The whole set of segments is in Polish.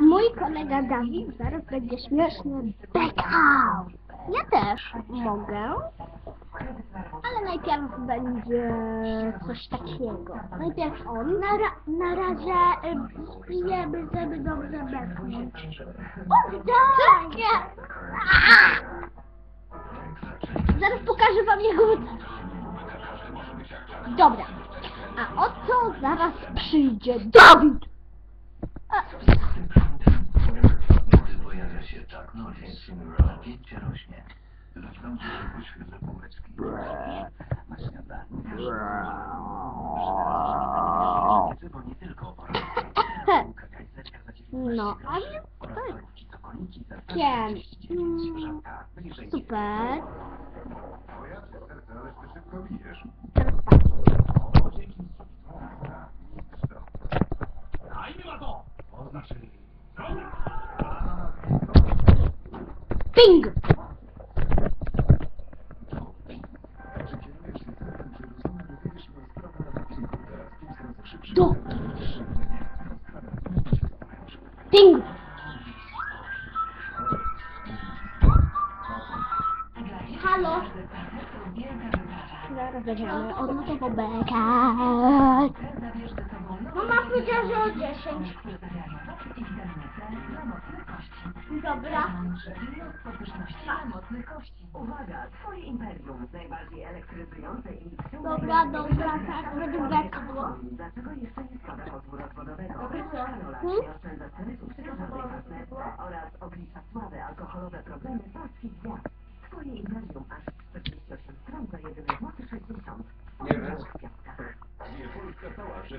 Mój kolega Dawid zaraz będzie śmieszny bekał. Ja też mogę. Ale najpierw będzie coś takiego. Najpierw on. Na, ra na razie y, spijemy, żeby dobrze beknąć. Oddaj! Zaraz pokażę wam jego... Dobra. A oto zaraz przyjdzie Dawid. Chuck Norris, napięcie rośnie. Zaczynam się poświęcę bułeczki. Na śniadanie. Bo nie tylko 19 No, a groszy więc oraz tak. parówki cokoliki za Kiem. 49 grzanka. Bliżej Super. Ale. Teraz szybszy? Do. Ping! Halo? Zaraz będziemy odnotowo bekać. Mama powiedziała, że o 10. Dobra. Uwaga, twoje imperium, najbardziej elektryzujące i Dobra, dobra, tak, będę bekło. Dlaczego jeszcze nie składa pozwu rozwodowego? Kalola Hmm? nie oszczędza sprytu przy każdej partnerstwie oraz oblicza słabe alkoholowe problemy polskich gwiazd.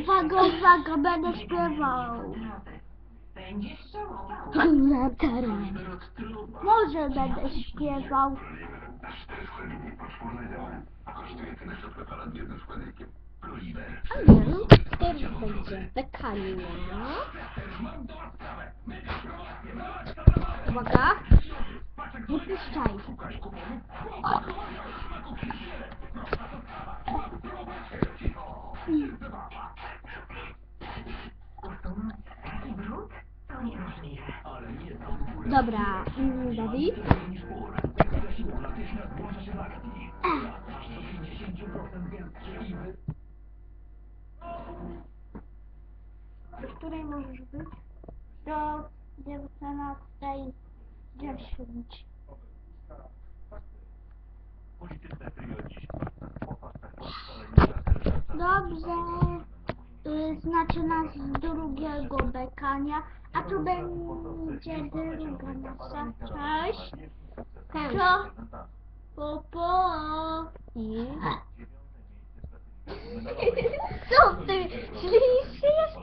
Uwaga, uwaga, będę śpiewał. Na teren. Może będę śpiewał. A nie, no, teraz będzie bekanie. Uwaga. Nie puszczaj. Taki brud? To niemożliwe. Dobra, mm, Dawid. Do której możesz być? Do 19.10. Polityczne trio dziś. Dobrze. Y, Znaczy nas z drugiego bekania, a tu będzie druga nasza część. Co? Po, po. I... Co ty? Ślicznie jest